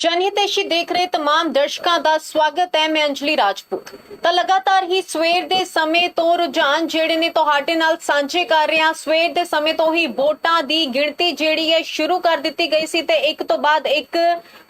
ਜਨਹਿਤੇਸ਼ੀ ਦੇਖ ਰਹੇ तमाम ਦਰਸ਼ਕਾਂ ਦਾ ਸਵਾਗਤ ਹੈ ਮੈਂ ਅੰਜਲੀ ਰਾਜਪੂਤ ਤਾਂ ਲਗਾਤਾਰ ਹੀ ਸਵੇਰ ਦੇ ਸਮੇਂ ਤੋਂ ਰੁਝਾਨ ਜਿਹੜੇ ਨੇ ਤੁਹਾਡੇ ਨਾਲ ਸਾਂਝੇ ਕਰ ਰਹੇ ਹਾਂ ਸਵੇਰ ਦੇ ਸਮੇਂ ਤੋਂ ਹੀ ਵੋਟਾਂ ਦੀ ਗਿਣਤੀ ਜਿਹੜੀ ਹੈ ਸ਼ੁਰੂ ਕਰ ਦਿੱਤੀ ਗਈ ਸੀ ਤੇ ਇੱਕ ਤੋਂ ਬਾਅਦ ਇੱਕ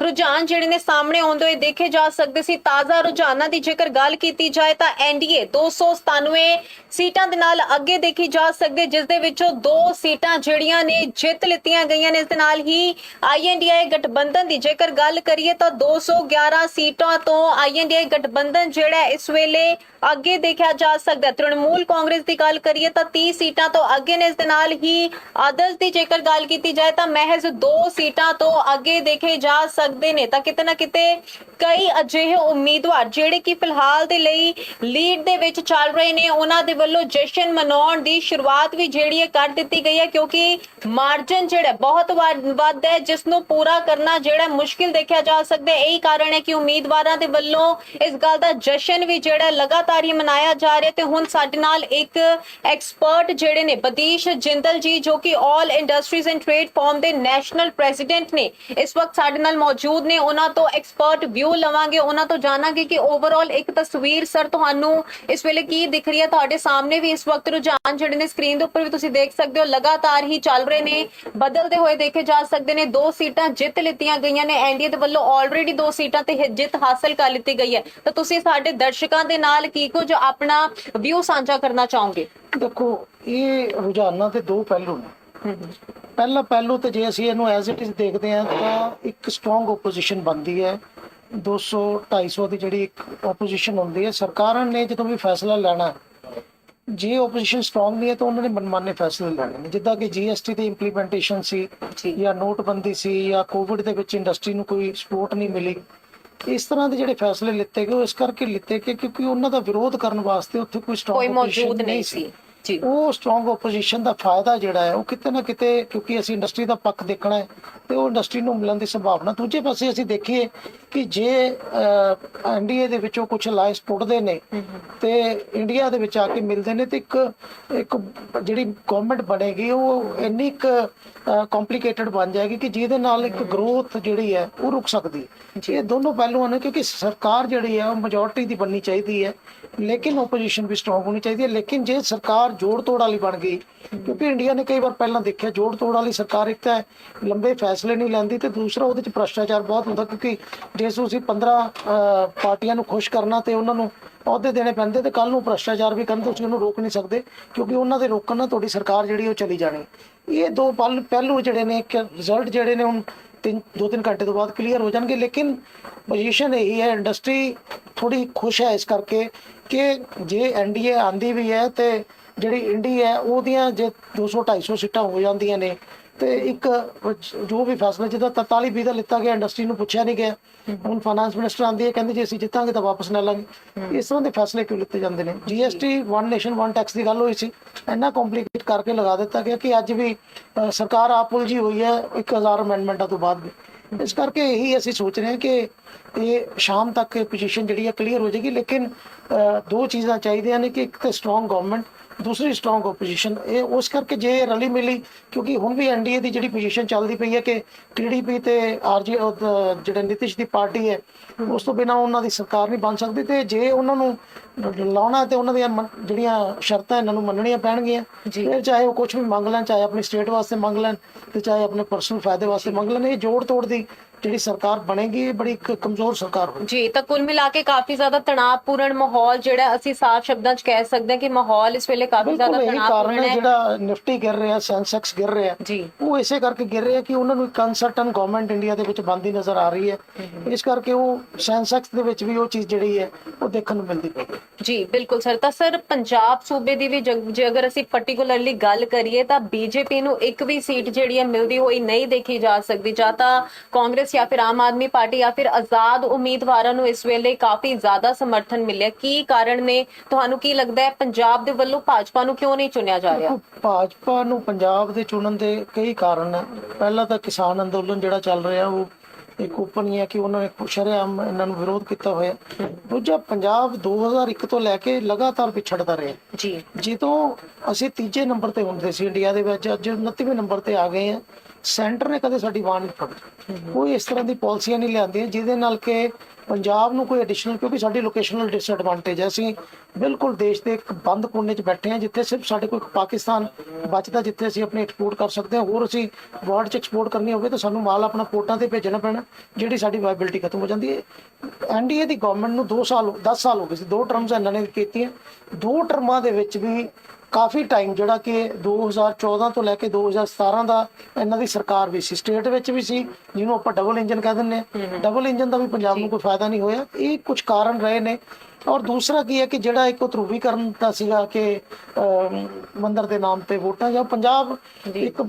ਰੁਝਾਨ ਜਿਹੜੇ ਨੇ ਸਾਹਮਣੇ ਆਉਂਦੇ ਹੋਏ ਦੇਖੇ ਜਾ ਸਕਦੇ ਸੀ ਤਾਜ਼ਾ ਰੁਝਾਨਾਂ ਦੀ ਜੇਕਰ ਗੱਲ ਕੀਤੀ ਜਾਏ ਤਾਂ ਐਨਡੀਏ 297 ਸੀਟਾਂ ਦੇ ਨਾਲ ਅੱਗੇ ਦੇਖੀ ਜਾ ਸਕਦੀ ਹੈ, ਜਿਸ ਦੇ ਵਿੱਚੋਂ ਦੋ ਸੀਟਾਂ ਜਿਹੜੀਆਂ ਨੇ ਜਿੱਤ ਲਿੱਤੀਆਂ ਗਈਆਂ ਨੇ ਇਸ ਦੇ ਨਾਲ ਹੀ ਆਈਐਨਡੀਆਈ ਗਠਬੰਧਨ ਦੀ ਜੇਕਰ ਗੱਲ ਕਰੀਏ ਤਾਂ 211 ਸੀਟਾਂ ਤੋਂ ਆਈਐਨਡੀਆਈ ਗਠਬੰਧਨ ਜਿਹੜਾ ਇਸ ਵੇਲੇ ਅੱਗੇ ਦੇਖਿਆ ਜਾ ਸਕਦਾ ਤ੍ਰਿਣਮੂਲ ਕਾਂਗਰਸ ਦੀ ਗੱਲ ਕਰੀਏ ਤਾਂ 30 ਸੀਟਾਂ ਤੋਂ ਅੱਗੇ ਨੇ, ਇਸ ਦੇ ਨਾਲ ਹੀ ਆਦਰਸ਼ ਦੀ ਜੇਕਰ ਗੱਲ ਕੀਤੀ ਜਾਏ ਤਾਂ ਮਹਿਜ਼ 2 ਸੀਟਾਂ ਤੋਂ ਅੱਗੇ ਦੇਖੇ ਜਾ ਸਕਦੇ ਨੇ। ਤਾਂ ਕਿਤੇ ਨਾ ਕਿਤੇ ਕਈ ਅਜਿਹੇ ਉਮੀਦਵਾਰ ਜਿਹੜੇ ਕਿ ਫਿਲਹਾਲ ਦੇ ਲਈ ਲੀਡ ਦੇ ਵਿੱਚ ਚੱਲ ਰਹੇ ਨੇ, ਉਹਨਾਂ ਦੇ ਵੱਲੋਂ ਜਸ਼ਨ ਮਨਾਉਣ ਦੀ ਸ਼ੁਰੂਆਤ ਵੀ ਜਿਹੜੀ ਹੈ ਕਰ ਦਿੱਤੀ ਗਈ ਹੈ ਕਿਉਂਕਿ ਮਾਰਜਨ ਜਿਹੜਾ ਬਹੁਤ ਵੱਧ ਹੈ ਜਿਸ ਨੂੰ ਪੂਰਾ ਕਰਨਾ ਜਿਹੜਾ ਮੁਸ਼ਕਿਲ ਦੇਖਿਆ ਜਾ ਸਕਦਾ ਹੈ। ਇਹੀ ਕਾਰਨ ਹੈ ਕਿ ਉਮੀਦਵਾਰਾਂ ਦੇ ਵੱਲੋਂ ਇਸ ਗੱਲ ਦਾ ਜਸ਼ਨ ਵੀ ਜਿਹੜਾ ਲਗਾਤਾਰ ਹੀ ਮਨਾਇਆ ਜਾ ਰਿਹਾ ਤੇ ਹੁਣ ਸਾਡੇ ਨਾਲ ਇੱਕ ਐਕਸਪਰਟ ਜਿਹੜੇ ਨੇ, ਬਦੀਸ਼ ਜਿੰਦਲ ਜੀ, ਜੋ ਕਿ all industries and trade forum ਦੇ ਨੈਸ਼ਨਲ ਪ੍ਰੈਜ਼ੀਡੈਂਟ ਨੇ, ਇਸ ਵਕਤ ਸਾਡੇ ਨਾਲ ਮੌਜੂਦ ਨੇ। ਉਹਨਾਂ ਤੋਂ ਐਕਸਪਰਟ ਵਿਊ ਲਵਾਂਗੇ। ਉਹਨਾਂ ਤੋਂ ਜਾਣਾਂਗੇ ਕਿ ਓਵਰਆਲ ਇੱਕ ਤਸਵੀਰ ਸਰ ਤੁਹਾਨੂੰ ਇਸ ਵੇਲੇ ਕੀ ਦਿਖ ਰਹੀ ਹੈ। ਤੁਹਾਡੇ ਸਾਹਮਣੇ ਵੀ ਇਸ ਵਕਤ ਰੁਝਾਨ ਜਿਹੜੇ ਨੇ ਸਕਰੀਨ ਦੇ ਉੱਪਰ ਵੀ ਤੁਸੀਂ ਦੇਖ ਸਕਦੇ ਹੋ। ਲਗਾਤਾਰ ਹੀ ਚੱਲ ਰਹੇ ਨੇ। ਬਦਲਦੇ ਹੋਏ ਦੇਖੇ ਜਾ ਸਕਦੇ ਨੇ। ਦੋ ਸੀਟਾਂ ਜਿੱਤ ਲਿੱਤੀਆਂ ਗਈਆਂ ਨੇ। ਐਨਡੀਏ ਦੇ ਵੱਲੋਂ ਆਲਰੇਡੀ ਦੋ ਸੀਟਾਂ ਤੇ ਜਿੱਤ ਹਾਸਲ ਕਰ ਲਿੱਤੀ ਗਈ ਹੈ। ਤਾਂ ਤੁਸੀਂ ਸਾਡੇ ਦਰਸ਼ਕਾਂ ਦੇ ਨਾਲ ਕੀ ਕੁਝ ਆਪਣਾ ਵਿਊ ਸਾਂਝਾ ਕਰਨਾ ਚਾਹੋਗੇ? ਦੇਖੋ ਇਹ ਰੁਝਾਨਾਂ ਦੇ ਦੋ ਪਹਿਲੂ ਨੇ। ਪਹਿਲਾ ਪਹਿਲੂ ਤੇ ਜੇ ਅਸੀਂ ਇਹਨੂੰ ਐਜ਼ ਇਟ ਇਜ਼ ਦੇਖਦੇ ਹਾਂ ਤਾਂ ਇੱਕ ਸਟਰੋਂਗ ਆਪੋਜੀਸ਼ਨ ਬਣਦੀ ਹੈ। 200 250 ਦੀ ਜਿਹੜੀ ਇੱਕ ਆਪੋਜੀਸ਼ਨ ਹੁੰਦੀ ਹੈ ਸਰਕਾਰਾਂ ਨੇ ਜਦੋਂ ਵੀ ਫੈਸਲਾ ਲੈਣਾ ਜੇ ਆਪੋਜੀਸ਼ਨ ਸਟਰੋਂਗ ਨਹੀਂ ਹੈ ਤਾਂ ਉਹਨਾਂ ਨੇ ਮਨਮਾਨੇ ਫੈਸਲੇ ਲੈਣੇ ਨੇ। ਜਿੱਦਾਂ ਕਿ ਜੀਐਸਟੀ ਦੀ ਇੰਪਲੀਮੈਂਟੇਸ਼ਨ ਸੀ ਜੀ। ਨੋਟਬੰਦੀ ਸੀ ਜਾਂ ਕੋਵਿਡ ਦੇ ਵਿੱਚ ਇੰਡਸਟਰੀ ਨੂੰ ਕੋਈ ਸਪੋਰਟ ਨਹੀਂ ਮਿਲੀ ਇਸ ਤਰ੍ਹਾਂ ਦੇ ਜਿਹੜੇ ਫੈਸਲੇ ਲਿੱਤੇ ਗਏ ਉਹ ਇਸ ਕਰਕੇ ਲਿੱਤੇ ਗਏ ਕਿਉਂਕਿ ਉਹਨਾਂ ਦਾ ਵਿਰੋਧ ਕਰਨ ਵਾਸਤੇ ਉੱਥੇ ਕੋਈ ਸਟਰੋਂਗ ਕੋਈ ਮੌਜੂਦ ਨਹੀਂ ਸੀ। ਜੀ। ਉਹ ਸਟਰੋਂਗ ਆਪੋਜੀਸ਼ਨ ਦਾ ਫਾਇਦਾ ਜਿਹੜਾ ਹੈ ਉਹ ਕਿਤੇ ਨਾ ਕਿਤੇ ਕਿਉਂਕਿ ਅਸੀਂ ਇੰਡਸਟਰੀ ਦਾ ਪੱਖ ਦੇਖਣਾ ਹੈ ਤੇ ਉਹ ਇੰਡਸਟਰੀ ਨੂੰ ਮਿਲਣ ਦੀ ਸੰਭਾਵਨਾ ਦੂਜੇ ਪਾਸੇ ਅਸੀਂ ਦੇਖੀਏ ਕਿ ਜੇ ਐਨਡੀਏ ਦੇ ਵਿੱਚੋਂ ਕੁਝ ਅਲਾਈਅੰਸ ਟੁੱਟਦੇ ਨੇ ਤੇ ਇੰਡੀਆ ਦੇ ਵਿੱਚ ਆ ਕੇ ਮਿਲਦੇ ਨੇ ਤੇ ਇੱਕ ਇੱਕ ਜਿਹੜੀ ਗਵਰਨਮੈਂਟ ਬਣੇਗੀ ਉਹ ਇੰਨੀ ਕੁ ਕੰਪਲਿਕੇਟਡ ਬਣ ਜਾਏਗੀ ਕਿ ਜਿਹਦੇ ਨਾਲ ਇੱਕ ਗਰੋਥ ਜਿਹੜੀ ਹੈ ਉਹ ਰੁਕ ਸਕਦੀ ਹੈ। ਇਹ ਦੋਨੋਂ ਪਹਿਲੂਆਂ ਨੇ ਕਿਉਂਕਿ ਸਰਕਾਰ ਜਿਹੜੀ ਹੈ ਉਹ ਮੈਜੋਰਟੀ ਦੀ ਬਣਨੀ ਚਾਹੀਦੀ ਹੈ। ਲੇਕਿਨ ਆਪੋਜੀਸ਼ਨ ਵੀ ਸਟਰੋਂਗ ਹੋਣੀ ਚਾਹੀਦੀ ਹੈ। ਲੇਕਿਨ ਜੇ ਸਰਕਾਰ ਜੋੜ ਤੋੜ ਵਾਲੀ ਬਣ ਗਈ। ਕਿਉਂਕਿ ਇੰਡੀਆ ਨੇ ਕਈ ਵਾਰ ਪਹਿਲਾਂ ਦੇਖਿਆ ਜੋੜ ਤੋੜ ਵਾਲੀ ਸਰਕਾਰ ਇੱਕ ਤਾਂ ਲੰਬੇ ਫੈਸਲੇ ਨਹੀਂ ਲੈਂਦੀ ਤੇ ਦੂਸਰਾ ਉਹਦੇ ਚ ਭ੍ਰਸ਼ਟਾਚਾਰ ਬਹੁਤ ਹੁੰਦਾ ਕਿਉਂਕਿ ਜੇ ਤੁਸੀਂ 15 ਅਹ, ਪਾਰਟੀਆਂ ਨੂੰ ਖੁਸ਼ ਕਰਨਾ ਤੇ ਉਹਨਾਂ ਨੂੰ ਅਹੁਦੇ ਦੇਣੇ ਪੈਂਦੇ ਤੇ ਕੱਲ ਨੂੰ ਭ੍ਰਸ਼ਟਾਚਾਰ ਵੀ ਕਰਨ ਤੁਸੀਂ ਉਹਨੂੰ ਰੋਕ ਨਹੀਂ ਸਕਦੇ ਕਿਉਂਕਿ ਉਹਨਾਂ ਦੇ ਰੋਕਣ ਨਾਲ ਤੁਹਾਡੀ ਸਰਕਾਰ ਜਿਹੜੀ ਉਹ ਚਲੀ ਜਾਣੀ। ਇਹ ਦੋ ਪਹਿਲੂ ਜਿਹੜੇ ਨੇ ਕਿ ਰਿਜ਼ਲਟ ਜਿਹੜੇ ਨੇ ਹੁਣ ਤਿੰਨ ਦੋ ਤਿੰਨ ਘੰਟੇ ਤੋਂ ਬਾਅਦ ਕਲੀਅਰ ਹੋ ਜਾਣਗੇ। ਲੇਕਿਨ ਪੋਜੀਸ਼ਨ ਇਹੀ ਹੈ ਇੰਡਸਟਰੀ ਥੋੜੀ ਖੁਸ਼ ਹੈ ਇਸ ਕਰਕੇ ਕਿ ਜੇ ਐਨਡੀਏ ਆਂਦੀ ਵੀ ਹੈ ਤੇ ਜਿਹੜੀ ਇੰਡੀ ਹੈ, ਉਹਦੀਆਂ ਜੇ 200 250 ਸੀਟਾਂ ਹੋ ਜਾਂਦੀਆਂ ਨੇ। ਤੇ ਇੱਕ ਜੋ ਵੀ ਫੈਸਲਾ ਜਿਹਦਾ 43 20 ਦਾ ਲਿੱਤਾ ਗਿਆ, ਇੰਡਸਟਰੀ ਨੂੰ ਪੁੱਛਿਆ ਨਹੀਂ ਗਿਆ। ਹੁਣ ਫਾਈਨਾਂਸ ਮਿਨਿਸਟਰ ਆਂਦੀ ਹੈ, ਕਹਿੰਦੇ ਜੇ ਅਸੀਂ ਜਿੱਤਾਂਗੇ ਤਾਂ ਵਾਪਸ ਲੈ ਲਾਂਗੇ। ਇਸ ਤਰ੍ਹਾਂ ਦੇ ਫੈਸਲੇ ਕਿਉਂ ਲਿੱਤੇ ਜਾਂਦੇ ਨੇ? GST one nation one tax ਦੀ ਗੱਲ ਹੋਈ ਸੀ। ਇੰਨਾ ਕੰਪਲਿਕੇਟ ਕਰਕੇ ਲਗਾ ਦਿੱਤਾ ਗਿਆ ਕਿ ਅੱਜ ਵੀ ਸਰਕਾਰ ਆਪ ਉਲਝੀ ਹੋਈ ਹੈ 1000 ਅਮੈਂਡਮੈਂਟਾਂ ਤੋਂ ਬਾਅਦ ਵੀ। ਇਸ ਕਰਕੇ ਇਹੀ ਅਸੀਂ ਸੋਚ ਰਹੇ ਹਾਂ ਕਿ ਇਹ ਸ਼ਾਮ ਤੱਕ ਇਹ ਪੋਜੀਸ਼ਨ ਜਿਹੜੀ ਹੈ ਕਲੀਅਰ ਹੋ ਜਾਏਗੀ। ਲੇਕਿਨ ਦੋ ਚੀਜ਼ਾਂ ਚਾਹੀਦੀਆਂ ਨੇ ਕਿ ਇੱਕ ਤਾਂ ਸਟਰੋਂਗ ਗਵਰਨਮੈਂਟ ਦੂਸਰੀ ਸਟਰੋਂਗ ਆਪੋਜੀਸ਼ਨ ਇਹ ਉਸ ਕਰਕੇ ਜੇ ਰਲੀ ਮਿਲੀ ਕਿਉਂਕਿ ਹੁਣ ਵੀ ਐਨਡੀਏ ਦੀ ਜਿਹੜੀ ਪੋਜੀਸ਼ਨ ਚੱਲਦੀ ਪਈ ਹੈ ਕਿ ਟੀਡੀਪੀ ਤੇ ਆਰਜੀ ਜਿਹੜੇ ਨਿਤਿਸ਼ ਦੀ ਪਾਰਟੀ ਹੈ ਉਸ ਤੋਂ ਬਿਨਾ ਉਹਨਾਂ ਦੀ ਸਰਕਾਰ ਨਹੀਂ ਬਣ ਸਕਦੀ ਤੇ ਜੇ ਉਹਨਾਂ ਨੂੰ ਲਾਉਣਾ ਤੇ ਉਹਨਾਂ ਦੀਆਂ ਜਿਹੜੀਆਂ ਸ਼ਰਤਾਂ ਇਹਨਾਂ ਨੂੰ ਮੰਨਣੀਆਂ ਪੈਣਗੀਆਂ। ਫਿਰ ਚਾਹੇ ਉਹ ਕੁਝ ਵੀ ਮੰਗ ਲੈਣ ਚਾਹੇ ਆਪਣੀ ਸਟੇਟ ਵਾਸਤੇ ਮੰਗ ਲੈਣ ਤੇ ਚਾਹੇ ਆਪਣੇ ਪਰਸਨਲ ਫਾਇਦੇ ਵਾਸਤੇ ਮੰਗ ਲੈਣ ਇਹ ਜੋੜ ਤੋੜ ਦੀ ਜਿਹੜੀ ਸਰਕਾਰ ਬਣੇਗੀ ਇਹ ਬੜੀ ਇੱਕ ਕਮਜ਼ੋਰ ਸਰਕਾਰ ਹੋਏਗੀ ਜੀ ਤਾਂ ਕੁੱਲ ਮਿਲਾ ਕੇ ਕਾਫੀ ਜ਼ਿਆਦਾ ਤਣਾਅਪੂਰਨ ਮਾਹੌਲ ਜਿਹੜਾ ਅਸੀਂ ਸਾਫ਼ ਸ਼ਬਦਾਂ 'ਚ ਕਹਿ ਸਕਦੇ ਹਾਂ ਕਿ ਮਾਹੌਲ ਇਸ ਵੇਲੇ ਕਾਫੀ ਜ਼ਿਆਦਾ ਤਣਾਅਪੂਰਨ ਹੈ। ਜਿਹੜਾ ਨਿਫਟੀ ਗਿਰ ਰਿਹਾ ਸੈਂਸੈਕਸ ਗਿਰ ਰਿਹਾ। ਜੀ। ਉਹ ਇਸੇ ਕਰਕੇ ਗਿਰ ਰਿਹਾ ਕਿ ਉਹਨਾਂ ਨੂੰ ਇੱਕ ਅਨਸਰਟਨ ਗਵਰਨਮੈਂਟ ਇੰਡੀਆ ਦੇ ਵਿੱਚ ਬੰਦੀ ਨਜ਼ਰ ਆ ਰਹੀ ਹੈ। ਇਸ ਕਰਕੇ ਉਹ ਸੈਂਸੈਕਸ ਦੇ ਵਿੱਚ ਵੀ ਉਹ ਚੀਜ਼ ਜਿਹੜੀ ਹੈ ਉਹ ਦੇਖਣ ਨੂੰ ਮਿਲਦੀ ਪਈ ਹੈ। ਜੀ ਬਿਲਕੁਲ ਸਰ। ਤਾਂ ਸਰ ਪੰਜਾਬ ਸੂਬੇ ਦੀ ਵੀ ਜੇ ਅਗਰ ਅਸੀਂ ਪਾਰਟਿਕੂਲਰਲੀ ਗੱਲ ਕਰੀਏ ਤਾਂ ਬੀਜੇਪੀ ਨੂੰ ਇੱਕ ਵੀ ਸੀਟ ਜਿਹੜੀ ਹੈ ਮਿਲਦੀ ਹੋਈ ਨਹੀਂ ਦੇਖੀ ਜਾ ਸਕਦੀ। ਜਾਂ ਤਾਂ ਕਾਂਗਰਸ ਜਾਂ ਫਿਰ ਆਮ ਆਦਮੀ ਪਾਰਟੀ ਜਾਂ ਫਿਰ ਆਜ਼ਾਦ ਉਮੀਦਵਾਰਾਂ ਨੂੰ ਇਸ ਵੇਲੇ ਕਾਫੀ ਜ਼ਿਆਦਾ ਸਮਰਥਨ ਮਿਲਿਆ ਕੀ ਕਾਰਨ ਨੇ? ਤੁਹਾਨੂੰ ਕੀ ਲੱਗਦਾ ਹੈ ਪੰਜਾਬ ਦੇ ਵੱਲੋਂ ਭਾਜਪਾ ਨੂੰ ਕਿਉਂ ਨਹੀਂ ਚੁਣਿਆ ਜਾ ਰਿਹਾ? ਭਾਜਪਾ ਨੂੰ ਪੰਜਾਬ ਦੇ ਚੁਣਨ ਦੇ ਕਈ ਕਾਰਨ ਹੈ। ਪਹਿਲਾ ਤਾਂ ਕਿਸਾਨ ਅੰਦੋਲਨ ਜਿਹੜਾ ਚੱਲ ਰਿਹਾ ਉਹ ਇੱਕ ਓਪਨ ਹੀ ਹੈ ਕਿ ਉਹਨਾਂ ਨੇ ਸ਼ਰੇਆਮ ਇਹਨਾਂ ਨੂੰ ਵਿਰੋਧ ਕੀਤਾ ਹੋਇਆ। ਦੂਜਾ ਪੰਜਾਬ 2001 ਤੋਂ ਲੈ ਕੇ ਲਗਾਤਾਰ ਪਿਛੜਦਾ ਰਿਹਾ। ਜੀ। ਜਦੋਂ ਅਸੀਂ ਤੀਜੇ ਨੰਬਰ ਤੇ ਹੁੰਦੇ ਸੀ ਇੰਡੀਆ ਦੇ ਵਿੱਚ ਅੱਜ 29ਵੇਂ ਨੰਬਰ ਤੇ ਆ ਗਏ ਆ ਸੈਂਟਰ ਨੇ ਕਦੇ ਸਾਡੀ ਬਾਂਹ ਨਹੀਂ ਫੜੀ। ਕੋਈ ਇਸ ਤਰ੍ਹਾਂ ਦੀ ਪਾਲਿਸੀਆਂ ਨਹੀਂ ਲਿਆਂਦੀਆਂ ਜਿਹਦੇ ਨਾਲ ਕਿ ਪੰਜਾਬ ਨੂੰ ਕੋਈ ਐਡੀਸ਼ਨਲ ਕਿਉਂਕਿ ਸਾਡੀ ਲੋਕੇਸ਼ਨਲ ਡਿਸਐਡਵਾਂਟੇਜ ਹੈ। ਅਸੀਂ ਬਿਲਕੁਲ ਦੇਸ਼ ਦੇ ਇੱਕ ਬੰਦ ਕੋਨੇ 'ਚ ਬੈਠੇ ਹਾਂ, ਜਿੱਥੇ ਸਿਰਫ ਸਾਡੇ ਕੋਲ ਇੱਕ ਪਾਕਿਸਤਾਨ ਬਚਦਾ, ਜਿੱਥੇ ਅਸੀਂ ਆਪਣੀ ਐਕਸਪੋਰਟ ਕਰ ਸਕਦੇ ਹਾਂ। ਹੋਰ ਅਸੀਂ ਵਰਲਡ 'ਚ ਐਕਸਪੋਰਟ ਕਰਨੀ ਹੋਵੇ, ਤਾਂ ਸਾਨੂੰ ਮਾਲ ਆਪਣਾ ਪੋਰਟਾਂ ਤੇ ਭੇਜਣਾ ਪੈਣਾ, ਜਿਹੜੀ ਸਾਡੀ ਵਾਇਬਿਲਿਟੀ ਖਤਮ ਹੋ ਜਾਂਦੀ ਹੈ। ਐਨਡੀਏ ਦੀ ਗਵਰਨਮੈਂਟ ਨੂੰ 2 ਸਾਲ 10 ਸਾਲ ਹੋ ਗਏ ਸੀ। ਦੋ ਟਰਮਸ ਇਹਨਾਂ ਨੇ ਕੀਤੀਆਂ। ਦੋ ਟਰਮਾਂ ਦੇ ਵਿੱਚ ਵੀ ਕਾਫੀ ਟਾਈਮ ਜਿਹੜਾ ਕਿ 2014 ਤੋਂ ਲੈ ਕੇ 2017 ਦਾ ਇਹਨਾਂ ਦੀ ਸਰਕਾਰ ਵੀ ਸੀ। ਸਟੇਟ ਵਿੱਚ ਵੀ ਸੀ ਜਿਹਨੂੰ ਆਪਾਂ ਡਬਲ ਇੰਜਨ ਕਹਿ ਆ ਡਬਲ ਇੰਜਨ ਦਾ ਵੀ ਪੰਜਾਬ ਨੂੰ ਕੋਈ ਫਾਇਦਾ ਨਹੀਂ ਹੋਇਆ। ਇਹ ਕੁਝ ਕਾਰਨ ਰਹੇ ਨੇ। ਔਰ ਦੂਸਰਾ ਕੀ ਹੈ ਕਿ ਜਿਹੜਾ ਇੱਕ ਧਰੂਵੀਕਰਨ ਦਾ ਸੀਗਾ ਕਿ ਮੰਦਿਰ ਦੇ ਨਾਮ ਤੇ ਵੋਟਾਂ ਜਾਂ ਪੰਜਾਬ ਇੱਕ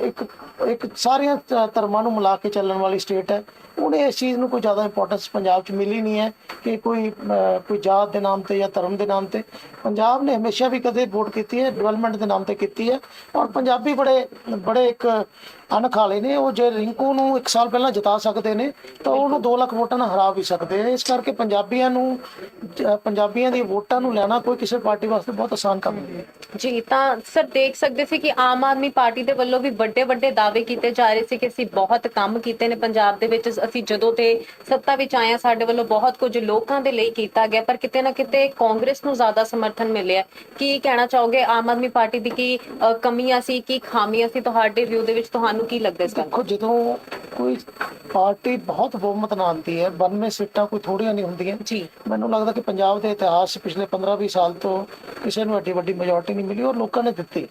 ਇੱਕ ਇੱਕ ਸਾਰੀਆਂ ਧਰਮਾਂ ਨੂੰ ਮਿਲਾ ਕੇ ਚੱਲਣ ਵਾਲੀ ਸਟੇਟ ਹੈ। ਉਹਨੇ ਇਸ ਚੀਜ਼ ਨੂੰ ਕੋਈ ਜ਼ਿਆਦਾ ਇੰਪੋਰਟੈਂਸ ਪੰਜਾਬ 'ਚ ਮਿਲੀ ਨਹੀਂ ਹੈ ਕਿ ਕੋਈ ਕੋਈ ਜਾਤ ਦੇ ਨਾਮ ਤੇ ਜਾਂ ਧਰਮ ਦੇ ਨਾਮ ਤੇ। ਪੰਜਾਬ ਨੇ ਹਮੇਸ਼ਾ ਵੀ ਕਦੇ ਵੋਟ ਕੀਤੀ ਹੈ ਡਿਵੈਲਪਮੈਂਟ ਦੇ ਨਾਮ ਤੇ ਕੀਤੀ ਹੈ। ਔਰ ਪੰਜਾਬੀ ਬੜੇ ਬੜੇ ਇੱਕ ਅਣਖ ਨੇ, ਉਹ ਜੇ ਰਿੰਕੂ ਨੂੰ ਇੱਕ ਸਾਲ ਪਹਿਲਾਂ ਜਿਤਾ ਸਕਦੇ ਨੇ, ਤਾਂ ਉਹਨੂੰ 2 ਲੱਖ ਵੋਟਾਂ ਨਾਲ ਹਰਾ ਵੀ ਸਕਦੇ ਆ ਇਸ ਕਰਕੇ ਪੰਜਾਬੀਆਂ ਨੂੰ ਪੰਜਾਬੀਆਂ ਦੀ ਵੋਟਾਂ ਨੂੰ ਲੈਣਾ ਕੋਈ ਕਿਸੇ ਪਾਰਟੀ ਵਾਸਤੇ ਬਹੁਤ ਆਸਾਨ ਕੰਮ ਨਹੀਂ ਜੀ, ਤਾਂ ਸਰ ਦੇਖ ਸਕਦੇ ਸੀ ਕਿ ਆਮ ਆਦਮੀ ਪਾਰਟੀ ਦੇ ਵੱਲੋਂ ਵੀ ਵੱਡੇ ਵੱਡੇ ਦਾਅਵੇ ਕੀਤੇ ਜਾ ਰਹੇ ਸੀ ਕਿ ਅਸੀਂ ਬਹੁਤ ਕੰਮ ਕੀਤੇ ਨੇ ਪੰਜਾਬ ਦੇ ਵਿੱਚ। ਅਸੀਂ ਜਦੋਂ ਤੇ ਸੱਤਾ ਵਿੱਚ ਆਏ ਹਾਂ, ਸਾਡੇ ਵੱਲੋਂ ਬਹੁਤ ਕੁਝ ਲੋਕਾਂ ਦੇ ਲਈ ਕੀਤਾ ਗਿਆ, ਪਰ ਕਿਤੇ ਨਾ ਕਿਤੇ ਕਾਂਗਰਸ ਨੂੰ ਜ਼ਿਆਦਾ ਸਮਰਥਨ ਮਿਲਿਆ। ਕੀ ਕਹਿਣਾ ਚਾਹੋਗੇ ਆਮ ਆਦਮੀ ਪਾਰਟੀ ਦੀ ਕੀ ਕਮੀਆਂ ਸੀ, ਕੀ ਖਾਮੀਆਂ ਸੀ ਤੁਹਾਡੇ ਵਿਊ ਦੇ ਵਿੱਚ, ਤੁਹਾਨੂੰ ਕੀ ਲੱਗਦਾ ਇਸ ਗੱਲ ਦੇਖੋ ਜਦੋਂ ਕੋਈ ਪਾਰਟੀ ਬਹੁਤ ਬਹੁਮਤ ਨਾਲ ਆਉਂਦੀ ਹੈ 92 ਸੀਟਾਂ ਕੋਈ ਥੋੜੀਆਂ ਨਹੀਂ ਹੁੰਦੀਆਂ ਜੀ। ਮੈਨੂੰ ਲੱਗਦਾ ਕਿ ਪੰਜਾਬ ਦੇ ਇਤਿਹਾਸ 'ਚ ਪਿਛਲੇ 15-20 ਸਾਲ ਤੋਂ ਕਿਸੇ ਨੂੰ ਐਡੀ ਵੱਡੀ ਮੈਜੋਰਟੀ ਨਹੀਂ ਮਿਲੀ ਔਰ ਲੋਕਾਂ ਨੇ ਦਿੱਤੀ।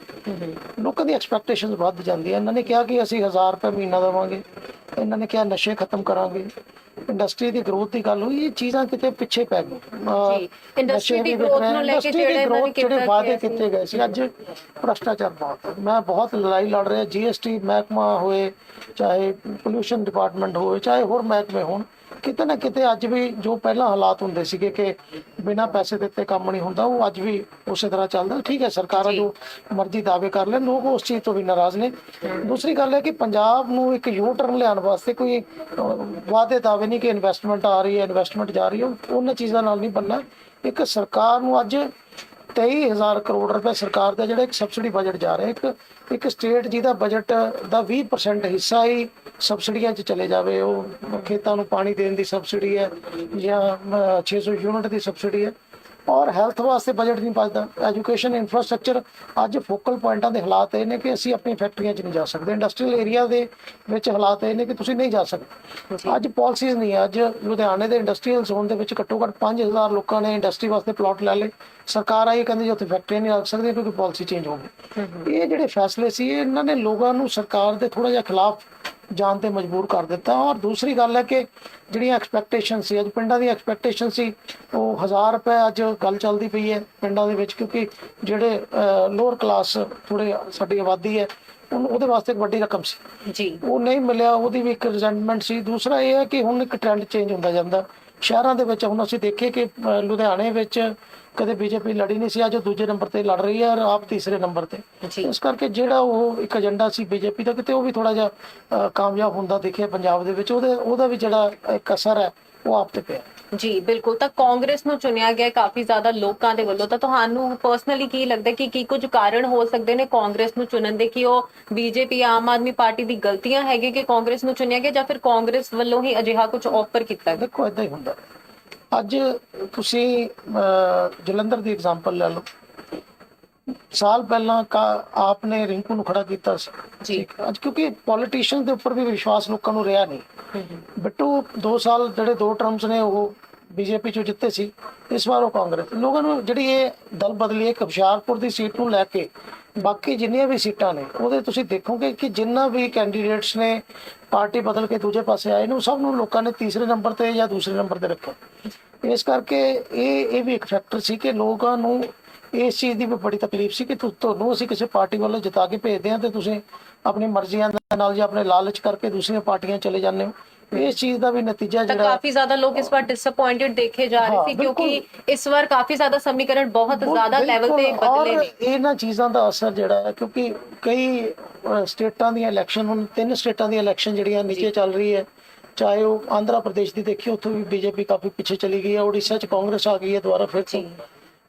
ਲੋਕਾਂ ਦੀ ਐਕਸਪੈਕਟੇਸ਼ਨਸ ਵੱਧ ਜਾਂਦੀਆਂ। ਇਹਨਾਂ ਨੇ ਕਿਹਾ ਕਿ ਅਸੀਂ 1000 ਰੁਪਏ ਮਹੀਨਾ ਦੇਵਾਂਗੇ। ਇਹਨਾਂ ਨੇ ਕਿਹਾ ਨਸ਼ੇ ਖਤਮ ਕਰਾਂਗੇ। ਇੰਡਸਟਰੀ ਦੀ ਗਰੋਥ ਦੀ ਗੱਲ ਹੋਈ ਇਹ ਚੀਜ਼ਾਂ ਕਿਤੇ ਪਿੱਛੇ ਪੈ ਗਈਆਂ ਜੀ, industry ਦੀ growth ਨੂੰ ਲੈ ਕੇ ਜਿਹੜੇ ਇਹਨਾਂ ਨੇ ਜਿਹੜੇ ਵਾਅਦੇ। ਕੀਤੇ ਗਏ ਸੀ ਅੱਜ ਭ੍ਰਸ਼ਟਾਚਾਰ ਬਹੁਤ ਮੈਂ ਬਹੁਤ ਲੜਾਈ ਲੜ ਰਿਹਾ ਜੀਐਸਟੀ ਮਹਿਕਮਾ ਹੋਏ ਚਾਹੇ ਪੋਲੂਸ਼ਨ ਡਿਪਾਰਟਮੈਂਟ ਹੋਵੇ ਚਾਹੇ ਹੋਰ ਮਹਿਕਮੇ ਹੋਣ ਕਿਤੇ ਨਾ ਕਿਤੇ ਅੱਜ ਵੀ ਜੋ ਪਹਿਲਾਂ ਹਾਲਾਤ ਹੁੰਦੇ ਸੀਗੇ ਕਿ ਬਿਨਾਂ ਪੈਸੇ ਦਿੱਤੇ ਕੰਮ ਨਹੀਂ ਹੁੰਦਾ ਉਹ ਅੱਜ ਵੀ ਉਸੇ ਤਰ੍ਹਾਂ ਚੱਲਦਾ। ਠੀਕ ਹੈ ਸਰਕਾਰਾਂ ਜੋ। ਮਰਜ਼ੀ ਦਾਅਵੇ ਕਰ ਲੈਣ ਲੋਕ ਉਸ ਚੀਜ਼ ਤੋਂ ਵੀ ਨਾਰਾਜ਼ ਨੇ। ਦੂਸਰੀ ਗੱਲ ਹੈ ਕਿ ਪੰਜਾਬ ਨੂੰ ਇੱਕ ਯੂ ਟਰਨ ਲਿਆਉਣ ਵਾਸਤੇ ਕੋਈ ਵਾਅਦੇ ਦਾਅਵੇ ਨਹੀਂ ਕਿ ਇਨਵੈਸਟਮੈਂਟ ਆ ਰਹੀ ਹੈ ਇਨਵੈਸਟਮੈਂਟ ਜਾ ਰਹੀ ਹੈ ਉਹ- ਉਹਨਾਂ ਚੀਜ਼ਾਂ ਨਾਲ ਨਹੀਂ ਬਣਨਾ। ਇੱਕ ਸਰਕਾਰ ਨੂੰ ਅੱਜ 23000 ਕਰੋੜ ਰੁਪਏ ਸਰਕਾਰ ਦਾ ਜਿਹੜਾ ਇੱਕ ਸਬਸਿਡੀ ਬਜਟ ਜਾ ਰਿਹਾ ਇੱਕ ਇੱਕ ਸਟੇਟ ਜਿਹਦਾ ਬਜਟ ਦਾ 20% ਹਿੱਸਾ ਹੀ ਸਬਸਿਡੀਆਂ 'ਚ ਚਲੇ ਜਾਵੇ ਉਹ ਖੇਤਾਂ ਨੂੰ ਪਾਣੀ ਦੇਣ ਦੀ ਸਬਸਿਡੀ ਹੈ ਜਾਂ ਅਹ, 600 ਯੂਨਿਟ ਦੀ ਸਬਸਿਡੀ ਹੈ। ਔਰ ਹੈਲਥ ਵਾਸਤੇ ਬਜਟ ਨਹੀਂ ਬਚਦਾ। ਐਜੂਕੇਸ਼ਨ ਇਨਫਰਾਸਟ੍ਰਕਚਰ ਅੱਜ ਫੋਕਲ ਪੁਆਇੰਟਾਂ ਦੇ ਹਾਲਾਤ ਇਹ ਨੇ ਕਿ ਅਸੀਂ ਆਪਣੀ ਫੈਕਟਰੀਆਂ 'ਚ ਨਹੀਂ ਜਾ ਸਕਦੇ। ਇੰਡਸਟਰੀਅਲ ਏਰੀਆ ਦੇ ਵਿੱਚ ਹਾਲਾਤ ਇਹ ਨੇ ਕਿ ਤੁਸੀਂ ਨਹੀਂ ਜਾ ਸਕਦੇ। ਅੱਜ ਪਾਲਿਸੀਜ਼ ਨਹੀਂ ਅੱਜ ਲੁਧਿਆਣੇ ਦੇ ਇੰਡਸਟਰੀਅਲ ਜ਼ੋਨ ਦੇ ਵਿੱਚ ਘੱਟੋ ਘੱਟ 5000 ਲੋਕਾਂ ਨੇ ਇੰਡਸਟਰੀ ਵਾਸਤੇ ਪਲਾਟ ਲੈ ਲਏ। ਸਰਕਾਰ ਆਈ ਕਹਿੰਦੀ ਜੀ ਉੱਥੇ ਫੈਕਟਰੀਆਂ ਨਹੀਂ ਲੱਗ ਸਕਦੀਆਂ ਕਿਉਂਕਿ ਪਾਲਿਸੀ ਚੇਂਜ ਹੋ ਗਈ ਇਹ ਜਿਹੜੇ ਫੈਸਲੇ ਸੀ ਇਹ ਇਹਨਾਂ ਨੇ ਲੋਕਾਂ ਨੂੰ ਸਰਕਾਰ ਦੇ ਥੋੜਾ ਜਿਹਾ ਖਿਲਾਫ ਜਾਣ ਤੇ ਮਜਬੂਰ ਕਰ ਦਿੱਤਾ। ਔਰ ਦੂਸਰੀ ਗੱਲ ਹੈ ਕਿ ਜਿਹੜੀਆਂ ਐਕਸਪੈਕਟੇਸ਼ਨ ਸੀ ਅੱਜ ਪਿੰਡਾਂ ਦੀ ਐਕਸਪੈਕਟੇਸ਼ਨ ਸੀ ਉਹ 1000 ਰੁਪਏ ਅੱਜ ਗੱਲ ਚੱਲਦੀ ਪਈ ਹੈ ਪਿੰਡਾਂ ਦੇ ਵਿੱਚ ਕਿਉਂਕਿ ਜਿਹੜੇ ਲੋਅਰ ਕਲਾਸ ਥੋੜੇ ਸਾਡੀ ਆਬਾਦੀ ਹੈ ਉਹਦੇ ਵਾਸਤੇ ਇੱਕ ਵੱਡੀ ਰਕਮ ਸੀ। ਜੀ। ਉਹ ਨਹੀਂ ਮਿਲਿਆ ਉਹਦੀ ਵੀ ਇੱਕ ਰਿਜ਼ੈਂਟਮੈਂਟ ਸੀ। ਦੂਸਰਾ ਇਹ ਹੈ ਕਿ ਹੁਣ ਇੱਕ ਟ੍ਰੈਂਡ ਚੇਂਜ ਹੁੰਦਾ ਜਾਂਦਾ। ਸ਼ਹਿਰਾਂ ਦੇ ਵਿੱਚ ਹੁਣ ਅਸੀਂ ਦੇਖੇ ਕਿ ਲੁਧਿਆਣੇ ਵਿੱਚ ਕਦੇ ਬੀਜੇਪੀ ਲੜੀ ਨਹੀਂ ਸੀ ਅੱਜ ਉਹ ਦੂਜੇ ਨੰਬਰ ਤੇ ਲੜ ਰਹੀ ਹੈ ਔਰ ਆਪ ਤੀਸਰੇ ਨੰਬਰ ਤੇ। ਇਸ ਕਰਕੇ ਜਿਹੜਾ ਉਹ ਇੱਕ ਏਜੰਡਾ ਸੀ ਬੀਜੇਪੀ ਦਾ ਕਿਤੇ ਉਹ ਵੀ ਥੋੜਾ ਜਿਹਾ ਕਾਮਯਾਬ ਹੁੰਦਾ ਦੇਖਿਆ ਪੰਜਾਬ ਦੇ ਵਿੱਚ ਉਹਦੇ ਉਹਦਾ ਵੀ ਜਿਹੜਾ ਇੱਕ ਅਸਰ ਹੈ ਉਹ ਆਪ ਤੇ ਪਿਆ। ਜੀ ਬਿਲਕੁਲ। ਤਾਂ ਕਾਂਗਰਸ ਨੂੰ ਚੁਣਿਆ ਗਿਆ ਕਾਫੀ ਜ਼ਿਆਦਾ ਲੋਕਾਂ ਦੇ ਵੱਲੋਂ। ਤਾਂ ਤੁਹਾਨੂੰ ਪਰਸਨਲੀ ਕੀ ਲੱਗਦਾ ਕਿ ਕੀ ਕੁਝ ਕਾਰਨ ਹੋ ਸਕਦੇ ਨੇ ਕਾਂਗਰਸ ਨੂੰ ਚੁਣਨ ਦੇ ਕਿ ਉਹ ਬੀਜੇਪੀ ਆਮ ਆਦਮੀ ਪਾਰਟੀ ਦੀ ਗਲਤੀਆਂ ਹੈਗੇ ਕਿ ਕਾਂਗਰਸ ਨੂੰ ਚੁਣਿਆ ਗਿਆ ਜਾਂ ਫਿਰ ਕਾਂਗਰਸ ਵੱਲੋਂ ਹੀ ਅਜਿਹਾ ਕੁਝ ਆਫਰ ਕੀਤਾ ਗਿਆ? ਦੇਖੋ ਇਦਾਂ ਹੀ ਹੁੰਦਾ। ਅੱਜ ਤੁਸੀਂ ਜਲੰਧਰ ਦੀ ਐਗਜ਼ਾਮਪਲ ਲੈ ਲਓ। ਸਾਲ ਪਹਿਲਾਂ ਕਾ- ਆਪ ਨੇ ਰਿੰਕੂ ਨੂੰ ਖੜਾ ਕੀਤਾ ਸੀ। ਜੀ। ਹੈ। ਅੱਜ ਕਿਉਂਕਿ ਪੋਲੀਟੀਸ਼ੀਅਨ ਦੇ ਉੱਪਰ ਵੀ ਵਿਸ਼ਵਾਸ ਲੋਕਾਂ ਨੂੰ ਰਿਹਾ ਨਹੀਂ। ਬਿੱਟੂ 2 ਸਾਲ ਜਿਹੜੇ ਦੋ ਟਰਮਸ ਨੇ ਉਹ ਬੀਜੇਪੀ ਚੋਂ ਜਿੱਤੇ ਸੀ। ਇਸ ਵਾਰ ਉਹ ਕਾਂਗਰਸ। ਲੋਕਾਂ ਨੂੰ ਜਿਹੜੀ ਇਹ ਦਲ ਬਦਲੀ ਇੱਕ ਹੁਸ਼ਿਆਰਪੁਰ ਦੀ ਸੀਟ ਨੂੰ ਲੈ ਕੇ ਬਾਕੀ ਜਿੰਨੀਆਂ ਵੀ ਸੀਟਾਂ ਨੇ, ਉਹਦੇ ਤੁਸੀਂ ਦੇਖੋਗੇ ਕਿ ਜਿੰਨਾ ਵੀ ਕੈਂਡੀਡੇਟਸ ਨੇ ਪਾਰਟੀ ਬਦਲ ਕੇ ਦੂਜੇ ਪਾਸੇ ਆਏ ਨੇ ਸਭ ਨੂੰ ਲੋਕਾਂ ਨੇ ਤੀਸਰੇ ਨੰਬਰ ਤੇ ਜਾਂ ਦੂਸਰੇ ਨੰਬਰ ਤੇ ਰੱਖਿਆ। ਇਸ ਕਰਕੇ ਇਹ ਇਹ ਵੀ ਇੱਕ ਫੈਕਟਰ ਸੀ ਕਿ ਲੋਕਾਂ ਨੂੰ ਇਸ ਚੀਜ਼ ਦੀ ਵੀ ਬੜੀ ਤਕਲੀਫ ਸੀ ਕਿ ਤੁਹਾਨੂੰ ਅਸੀਂ ਕਿਸੇ ਪਾਰਟੀ ਵੱਲੋਂ ਜਿਤਾ ਕੇ ਭੇਜਦੇ ਹਾਂ ਤੇ ਤੁਸੀਂ ਆਪਣੀ ਮਰਜ਼ੀਆਂ ਦੇ ਨਾਲ ਜਾਂ ਆਪਣੇ ਲਾਲਚ ਕਰਕੇ ਦੂਸਰੀਆਂ ਪਾਰਟੀਆਂ ਚਲੇ ਜਾਂਦੇ ਹੋ। ਇਸ ਚੀਜ਼ ਦਾ ਵੀ ਨਤੀਜਾ ਤਾਂ ਜਿਹੜਾ ਕਾਫੀ ਜ਼ਿਆਦਾ ਲੋਕ ਇਸ ਵਾਰ ਡਿਸਪਾਇੰਟਡ ਦੇਖੇ ਜਾ ਰਹੇ ਹਾਂ, ਸੀ ਕਿਉਂਕਿ। ਇਸ ਵਾਰ ਕਾਫੀ ਜ਼ਿਆਦਾ ਸਮੀਕਰਨ ਬਹੁਤ ਜ਼ਿਆਦਾ ਲੈਵਲ ਤੇ ਬਿਲਕੁਲ, ਬਦਲੇ ਔਰ ਨੇ। ਇਹਨਾਂ ਚੀਜ਼ਾਂ ਦਾ ਅਸਰ ਜਿਹੜਾ ਹੈ ਕਿਉਂਕਿ ਕਈ ਸਟੇਟਾਂ ਦੀਆਂ ਇਲੈਕਸ਼ਨ ਹੁਣ ਤਿੰਨ ਸਟੇਟਾਂ ਦੀਆਂ ਇਲੈਕਸ਼ਨ ਜਿਹੜੀਆਂ ਨੀਚੇ ਚੱਲ ਰਹੀ ਹੈ। ਚਾਹੇ ਉਹ ਆਂਧਰਾ ਪ੍ਰਦੇਸ਼ ਦੀ ਦੇਖੀ ਉੱਥੋਂ ਵੀ ਬੀਜੇਪੀ ਕਾਫੀ ਪਿੱਛੇ ਚਲੀ ਗਈ ਹੈ ਉੜੀਸਾ 'ਚ ਕਾਂਗਰਸ ਆ ਗਈ ਹੈ ਦੁਬਾਰਾ ਫਿਰ ਤੋਂ।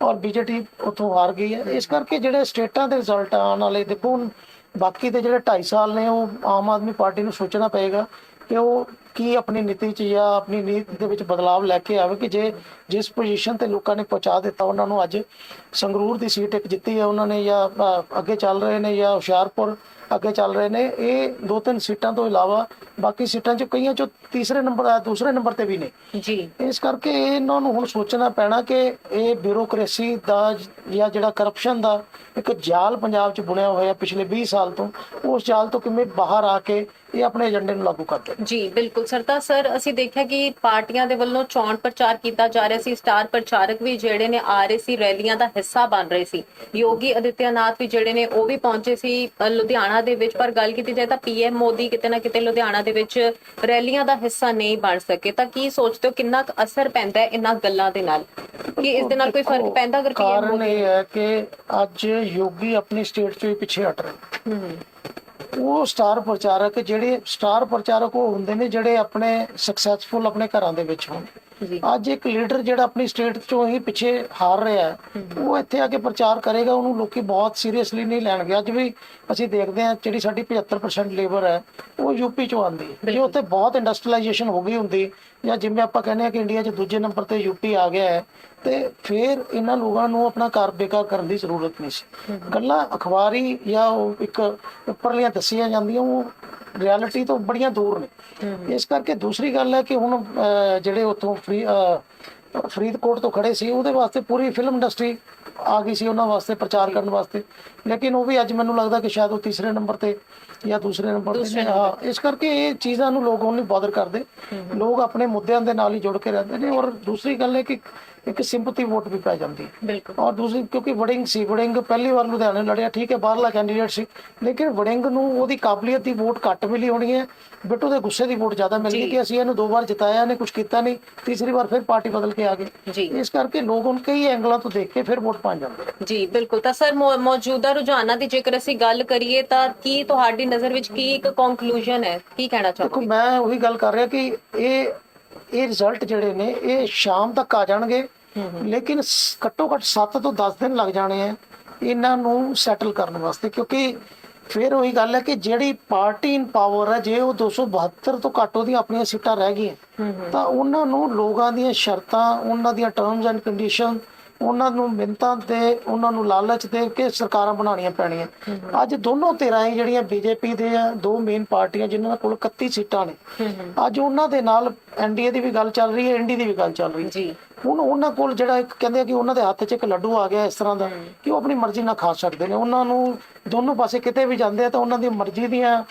ਔਰ ਬੀਜੇਪੀ ਉੱਥੋਂ ਹਾਰ ਗਈ ਹੈ। ਇਸ ਕਰਕੇ ਜਿਹੜੇ ਸਟੇਟਾਂ ਦੇ ਰਿਜ਼ਲਟ ਆਉਣ ਵਾਲੇ ਦੇਖੋ ਹੁਣ ਬਾਕੀ ਦੇ ਜਿਹੜੇ 2.5 ਸਾਲ ਨੇ ਉਹ ਆਮ ਆਦਮੀ ਪਾਰਟੀ ਨੂੰ ਸੋਚਣਾ ਪਏਗਾ ਕਿ ਉਹ ਕੀ ਆਪਣੀ ਨੀਤੀ 'ਚ ਜਾਂ ਆਪਣੀ ਨੀਤੀ ਦੇ ਵਿੱਚ ਬਦਲਾਵ ਲੈ ਕੇ ਆਵੇ ਕਿ ਜੇ ਜਿਸ ਪੋਜੀਸ਼ਨ ਤੇ ਲੋਕਾਂ ਨੇ ਪਹੁੰਚਾ ਦਿੱਤਾ ਉਹਨਾਂ ਨੂੰ ਅੱਜ ਸੰਗਰੂਰ ਦੀ ਸੀਟ ਇੱਕ ਜਿੱਤੀ ਹੈ ਉਹਨਾਂ ਨੇ ਜਾਂ ਅੱਗੇ ਚੱਲ ਰਹੇ ਨੇ ਜਾਂ ਹੁਸ਼ਿਆਰਪੁਰ ਅੱਗੇ ਚੱਲ ਰਹੇ ਨੇ ਇਹ ਦੋ ਤਿੰਨ ਸੀਟਾਂ ਤੋਂ ਇਲਾਵਾ ਬਾਕੀ ਸੀਟਾਂ 'ਚ ਕਈਆਂ 'ਚ ਤੀਸਰੇ ਨੰਬਰ ਆ ਦੂਸਰੇ ਨੰਬਰ ਤੇ ਵੀ ਨੇ। ਜੀ। ਇਸ ਕਰਕੇ ਇਹਨਾਂ ਨੂੰ ਹੁਣ ਸੋਚਣਾ ਪੈਣਾ ਕਿ ਇਹ ਬਿਊਰੋਕ੍ਰੇਸੀ ਦਾ ਜਾਂ ਜਿਹੜਾ ਕਰਪਸ਼ਨ ਦਾ ਇੱਕ ਜਾਲ ਪੰਜਾਬ 'ਚ ਬੁਣਿਆ ਹੋਇਆ ਪਿਛਲੇ 20 ਸਾਲ ਤੋਂ ਉਸ ਜਾਲ ਤੋਂ ਕਿਵੇਂ ਬਾਹਰ ਆ ਕੇ ਇਹ ਆਪਣੇ ਏਜੰਡੇ ਨੂੰ ਲਾਗੂ ਕਰਦੇ ਨੇ। ਜੀ ਬਿਲਕੁਲ ਸਰ। ਤਾਂ ਸਰ ਅਸੀਂ ਦੇਖਿਆ ਕਿ ਪਾਰਟੀਆਂ ਦੇ ਵੱਲੋਂ ਚੋਣ ਪ੍ਰਚਾਰ ਕੀਤਾ ਜਾ ਰਿਹਾ ਸੀ। ਸਟਾਰ ਪ੍ਰਚਾਰਕ ਵੀ ਜਿਹੜੇ ਨੇ ਆ ਰਹੇ ਸੀ ਰੈਲੀਆਂ ਦਾ ਹਿੱਸਾ ਬਣ ਰਹੇ ਸੀ। ਯੋਗੀ ਅਦਿੱਤਿਆਨਾਥ ਵੀ ਜਿਹੜੇ ਨੇ ਉਹ ਵੀ ਪਹੁੰਚੇ ਸੀ ਲੁਧਿਆਣਾ ਦੇ ਵਿੱਚ। ਪਰ ਗੱਲ ਕੀਤੀ ਜਾਏ ਤਾਂ ਪੀਐਮ ਮੋਦੀ ਕਿਤੇ ਨਾ ਕਿਤੇ ਲੁਧਿਆਣਾ ਦੇ ਵਿੱਚ ਰੈਲੀਆਂ ਦਾ ਹਿੱਸਾ ਨਹੀਂ ਬਣ ਸਕੇ। ਤਾਂ ਕੀ ਸੋਚਦੇ ਹੋ ਕਿੰਨਾ ਕੁ ਅਸਰ ਪੈਂਦਾ ਹੈ ਇਹਨਾਂ ਗੱਲਾਂ ਦੇ ਨਾਲ? ਕਿ ਇਸ ਦੇ ਨਾਲ ਕੋਈ ਫ਼ਰਕ ਪੈਂਦਾ ਅਗਰ ਪੀਐਮ ਕਾਰਨ ਮੋਦੀ ਇਹ ਹੈ ਕਿ ਅੱਜ ਯੋਗੀ ਆਪਣੀ ਸਟੇਟ 'ਚੋਂ ਪਿੱਛੇ ਹਟ ਰਹੇ। ਹੂੰ। ਉਹ ਸਟਾਰ ਪ੍ਰਚਾਰਕ ਜਿਹੜੇ ਸਟਾਰ ਪ੍ਰਚਾਰਕ ਉਹ ਹੁੰਦੇ ਨੇ ਜਿਹੜੇ ਆਪਣੇ ਸਕਸੈਸਫੁਲ ਆਪਣੇ ਘਰਾਂ ਦੇ ਵਿੱਚ ਹੋਣ। ਅੱਜ ਇੱਕ ਲੀਡਰ ਜਿਹੜਾ ਆਪਣੀ ਸਟੇਟ ਚੋਂ ਹੀ ਪਿੱਛੇ ਹਾਰ ਰਿਹਾ ਹੈ ਉਹ ਇੱਥੇ ਆ ਕੇ ਪ੍ਰਚਾਰ ਕਰੇਗਾ ਉਹਨੂੰ ਲੋਕੀ ਬਹੁਤ ਸੀਰੀਅਸਲੀ ਨਹੀਂ ਲੈਣਗੇ ਅੱਜ ਵੀ ਅਸੀਂ ਦੇਖਦੇ ਹਾਂ ਜਿਹੜੀ ਸਾਡੀ 75% ਲੇਬਰ ਹੈ ਉਹ ਯੂਪੀ ਚੋਂ ਆਉਂਦੀ ਹੈ। ਜੇ ਉੱਥੇ ਬਹੁਤ ਇੰਡਸਟਰੀਲਾਈਜੇਸ਼ਨ ਹੋ ਗਈ ਹੁੰਦੀ ਜਾਂ ਜਿਵੇਂ ਆਪਾਂ ਕਹਿੰਦੇ ਆ ਕਿ ਇੰਡੀਆ 'ਚ ਦੂਜੇ ਨੰਬਰ ਤੇ ਯੂਪੀ ਆ ਗਿਆ ਹੈ ਤੇ ਫਿਰ ਇਹਨਾਂ ਲੋਕਾਂ ਨੂੰ ਆਪਣਾ ਘਰ ਬੇਕਾਰ ਕਰਨ ਦੀ ਜ਼ਰੂਰਤ ਨਹੀਂ ਸੀ। ਗੱਲਾਂ ਅਖਬਾਰੀ ਜਾਂ ਇੱਕ ਉੱਪਰਲੀਆਂ ਦੱਸੀਆਂ ਜਾਂਦੀਆਂ ਉਹ ਰਿਐਲਿਟੀ ਤੋਂ ਬੜੀਆਂ ਦੂਰ ਨੇ। ਇਸ ਕਰਕੇ ਦੂਸਰੀ ਗੱਲ ਹੈ ਕਿ ਹੁਣ ਜਿਹੜੇ ਉੱਥੋਂ ਫਰੀ ਫਰੀਦਕੋਟ ਤੋਂ ਖੜੇ ਸੀ ਉਹਦੇ ਵਾਸਤੇ ਪੂਰੀ ਫਿਲਮ ਇੰਡਸਟਰੀ ਆ ਗਈ ਸੀ ਉਹਨਾਂ ਵਾਸਤੇ ਪ੍ਰਚਾਰ ਕਰਨ ਵਾਸਤੇ। ਲੇਕਿਨ ਉਹ ਵੀ ਅੱਜ ਮੈਨੂੰ ਲੱਗਦਾ ਕਿ ਸ਼ਾਇਦ ਉਹ ਤੀਸਰੇ ਨੰਬਰ ਤੇ ਜਾਂ ਦੂਸਰੇ ਨੰਬਰ ਤੇ ਹਾਂ ਇਸ ਕਰਕੇ ਇਹ ਚੀਜ਼ਾਂ ਨੂੰ ਲੋਕ ਹੁਣ ਨਹੀਂ ਬਾਦਰ ਕਰਦੇ। ਲੋਕ ਆਪਣੇ ਮੁੱਦਿਆਂ ਦੇ ਨਾਲ ਹੀ ਜੁੜ ਕੇ ਰਹਿੰਦੇ ਨੇ। ਔਰ ਦੂਸਰੀ ਗੱਲ ਹੈ ਕਿ ਇੱਕ ਸਿੰਪਥੀ ਵੋਟ ਵੀ ਪੈ ਜਾਂਦੀ। ਹੈ ਬਿਲਕੁਲ। ਔਰ ਦੂਸਰੀ ਕਿਉਂਕਿ ਵੜਿੰਗ ਸੀ ਵੜਿੰਗ ਪਹਿਲੀ ਵਾਰ ਲੁਧਿਆਣੇ ਲੜਿਆ ਠੀਕ ਹੈ ਬਾਹਰਲਾ ਕੈਂਡੀਡੇਟ ਸੀ ਲੇਕਿਨ ਵੜਿੰਗ ਨੂੰ ਉਹਦੀ ਕਾਬਲੀਅਤ ਦੀ ਵੋਟ ਘੱਟ ਮਿਲੀ ਹੋਣੀ ਹੈ। ਬਿੱਟੂ ਦੇ ਗੁੱਸੇ ਦੀ ਵੋਟ ਜ਼ਿਆਦਾ ਮਿਲ ਗਈ ਕਿ ਅਸੀਂ ਇਹਨੂੰ ਦੋ ਵਾਰ ਜਿਤਾਇਆ ਇਹਨੇ ਕੁਝ ਕੀਤਾ ਨਹੀਂ ਤੀਸਰੀ ਵਾਰ ਫਿਰ ਪਾਰਟੀ ਬਦਲ ਕੇ ਆ ਗਏ। ਜੀ। ਇਸ ਕਰਕੇ ਲੋਕ ਹੁਣ ਕਈ ਐਂਗਲਾਂ ਤੋਂ ਦੇਖ ਕੇ ਫਿਰ ਵੋਟ ਪਾ ਜਾਂਦੇ ਨੇ। ਜੀ ਬਿਲਕੁਲ। ਤਾਂ ਸਰ ਮੌਜੂਦਾ ਰੁਝਾਨਾਂ ਦੀ ਜੇਕਰ ਅਸੀਂ ਗੱਲ ਕਰੀਏ ਤਾਂ ਕੀ ਤੁਹਾਡੀ ਨਜ਼ਰ ਵਿੱਚ ਕੀ ਇੱਕ ਕਨਕਲੂਜਨ ਹੈ? ਕੀ ਕਹਿਣਾ ਦੇਖੋ ਚਾਹੋਗੇ? ਮੈਂ ਉਹੀ ਗੱਲ ਕਰ ਰਿਹਾ ਕਿ ਇਹ ਇਹ ਰਿਜ਼ਲਟ ਜਿਹੜੇ ਨੇ ਇਹ ਸ਼ਾਮ ਤੱਕ ਆ ਜਾਣਗੇ। ਲੇਕਿਨ ਘੱਟੋ ਘੱਟ 7 ਤੋਂ 10 ਦਿਨ ਲੱਗ ਜਾਣੇ ਆ ਇਹਨਾਂ ਨੂੰ ਸੈਟਲ ਕਰਨ ਵਾਸਤੇ। ਕਿਉਂਕਿ ਫਿਰ ਉਹੀ ਗੱਲ ਹੈ ਕਿ ਜਿਹੜੀ ਪਾਰਟੀ ਇਨ ਪਾਵਰ ਹੈ ਜੇ ਉਹ 272 ਤੋਂ ਘੱਟ ਉਹਦੀਆਂ ਆਪਣੀਆਂ ਸੀਟਾਂ ਰਹਿ ਗਈਆਂ ਤਾਂ ਉਹਨਾਂ ਨੂੰ ਲੋਕਾਂ ਦੀਆਂ ਸ਼ਰਤਾਂ ਉਹਨਾਂ ਦੀਆਂ ਟਰਮਸ ਐਂਡ ਕੰਡੀਸ਼ਨ ਉਹਨਾਂ ਨੂੰ ਮਿੰਤਾਂ ਤੇ ਉਹਨਾਂ ਨੂੰ ਲਾਲਚ ਦੇ ਕੇ ਸਰਕਾਰਾਂ ਬਣਾਉਣੀਆਂ ਪੈਣੀਆਂ। ਅੱਜ ਦੋਨੋਂ ਧਿਰਾਂ ਹੀ ਜਿਹੜੀਆਂ ਬੀਜੇਪੀ ਦੇ ਆ ਦੋ ਮੇਨ ਪਾਰਟੀਆਂ ਜਿਨ੍ਹਾਂ ਕੋਲ 31 ਸੀਟਾਂ ਨੇ। ਅੱਜ ਉਹਨਾਂ ਦੇ ਨਾਲ ਐਨਡੀਏ ਦੀ ਵੀ ਗੱਲ ਚੱਲ ਰਹੀ ਹੈ ਐਨਡੀ ਦੀ ਵੀ ਗੱਲ ਚੱਲ ਰਹੀ ਹੈ। ਜੀ। ਹੁਣ ਉਹਨਾਂ ਕੋਲ ਜਿਹੜਾ ਇੱਕ ਕਹਿੰਦੇ ਆ ਕਿ ਉਹਨਾਂ ਦੇ ਹੱਥ 'ਚ ਇੱਕ ਲੱਡੂ ਆ ਗਿਆ ਇਸ ਤਰ੍ਹਾਂ ਦਾ ਕਿ ਉਹ ਆਪਣੀ ਮਰਜ਼ੀ ਨਾਲ ਖਾ ਸਕਦੇ ਨੇ। ਉਹਨਾਂ ਨੂੰ ਦੋਨੋਂ ਪਾਸੇ ਕਿਤੇ ਵੀ ਜਾਂਦੇ ਆ ਤਾਂ ਉਹਨਾਂ ਦੀ ਮਰਜ਼ੀ ਦੀਆਂ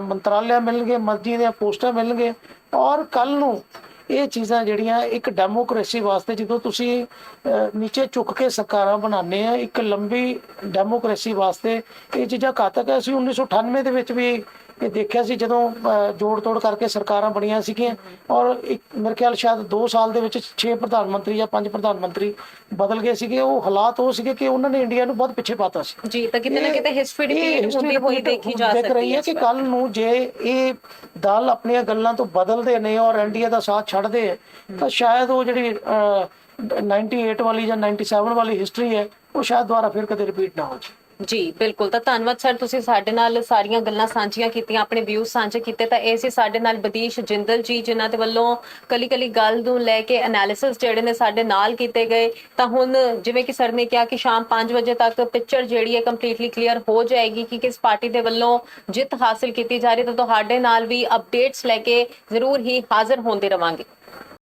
ਮੰਤਰਾਲਿਆ ਮਿਲਣਗੇ ਮਰਜ਼ੀ ਦੀਆਂ ਪੋਸਟਾਂ ਮਿਲਣਗੇ। ਔਰ ਕੱਲ ਨੂੰ ਇਹ ਚੀਜ਼ਾਂ ਜਿਹੜੀਆਂ ਇੱਕ ਡੈਮੋਕ੍ਰੇਸੀ ਵਾਸਤੇ ਜਦੋਂ ਤੁਸੀਂ ਅਹ, ਨੀਚੇ ਝੁੱਕ ਕੇ ਸਰਕਾਰਾਂ ਬਣਾਉਂਦੇ ਆ ਇੱਕ ਲੰਬੀ ਡੈਮੋਕ੍ਰੇਸੀ ਵਾਸਤੇ ਇਹ ਚੀਜ਼ਾਂ ਘਾਤਕ ਹੈ। ਅਸੀਂ 1998 ਦੇ ਵਿੱਚ ਵੀ ਇਹ ਦੇਖਿਆ ਸੀ ਜਦੋਂ ਜੋੜ ਤੋੜ ਕਰਕੇ ਸਰਕਾਰਾਂ ਬਣੀਆਂ ਸੀਗੀਆਂ ਔਰ ਇੱਕ ਮੇਰੇ ਖਿਆਲ ਸ਼ਾਇਦ 2 ਸਾਲ ਦੇ ਵਿੱਚ 6 ਪ੍ਰਧਾਨ ਮੰਤਰੀ ਜਾਂ 5 ਪ੍ਰਧਾਨ ਮੰਤਰੀ ਬਦਲ ਗਏ ਸੀਗੇ। ਉਹ ਹਾਲਾਤ ਉਹ ਸੀਗੇ ਕਿ ਉਹਨਾਂ ਨੇ ਇੰਡੀਆ ਨੂੰ ਬਹੁਤ ਪਿੱਛੇ ਪਾਤਾ ਸੀ। ਜੀ ਤਾਂ ਕਿਤੇ ਨਾ ਕਿਤੇ ਹਿਸਟਰੀ ਰਿਪੀਟ ਹੁੰਦੀ ਹੋਈ ਦੇਖੀ ਜਾ ਦੇਖ ਰਹੀ ਸਕਦੀ ਹੈ ਹੈ ਕਿ ਕੱਲ ਨੂੰ ਜੇ ਇਹ ਦਲ ਆਪਣੀਆਂ ਗੱਲਾਂ ਤੋਂ ਬਦਲਦੇ ਨੇ ਔਰ ਐਨਡੀਏ ਦਾ ਸਾਥ ਛੱਡਦੇ ਆ ਤਾਂ ਸ਼ਾਇਦ ਉਹ ਜਿਹੜੀ ਅਹ, 98 ਵਾਲੀ ਜਾਂ 97 ਵਾਲੀ ਹਿਸਟਰੀ ਹੈ ਉਹ ਸ਼ਾਇਦ ਦੁਬਾਰਾ ਫਿਰ ਕਦੇ ਰਿਪੀਟ ਨਾ ਹੋ ਜਾਵੇ। ਜੀ, ਬਿਲਕੁਲ। ਤਾਂ ਧੰਨਵਾਦ ਸਰ, ਤੁਸੀਂ ਸਾਡੇ ਨਾਲ ਸਾਰੀਆਂ ਗੱਲਾਂ ਸਾਂਝੀਆਂ ਕੀਤੀਆਂ, ਆਪਣੇ ਵਿਊਜ਼ ਸਾਂਝੇ ਕੀਤੇ। ਤਾਂ ਇਹ ਸੀ ਸਾਡੇ ਨਾਲ ਬਦੀਸ਼ ਜਿੰਦਲ ਜੀ, ਜਿਨ੍ਹਾਂ ਦੇ ਵੱਲੋਂ ਕਲੀ ਕਲੀ ਗੱਲ ਨੂੰ ਲੈ ਕੇ ਐਨਾਲਿਸਿਸ ਜਿਹੜੇ ਨੇ ਸਾਡੇ ਨਾਲ ਕੀਤੇ ਗਏ। ਤਾਂ ਹੁਣ ਜਿਵੇਂ ਕਿ ਸਰ ਨੇ ਕਿਹਾ ਕਿ ਸ਼ਾਮ 5 ਵਜੇ ਤੱਕ ਪਿਕਚਰ ਜਿਹੜੀ ਹੈ ਕੰਪਲੀਟਲੀ ਕਲੀਅਰ ਹੋ ਜਾਏਗੀ ਕਿ ਕਿਸ ਪਾਰਟੀ ਦੇ ਵੱਲੋਂ ਜਿੱਤ ਹਾਸਲ ਕੀਤੀ ਜਾ ਰਹੀ ਹੈ। ਤਾਂ ਤੁਹਾਡੇ ਨਾਲ ਵੀ ਅਪਡੇਟਸ ਲੈ ਕੇ ਜ਼ਰੂਰ ਹੀ ਹਾਜ਼ਰ ਹੁੰਦੇ ਰਵਾਂਗੇ।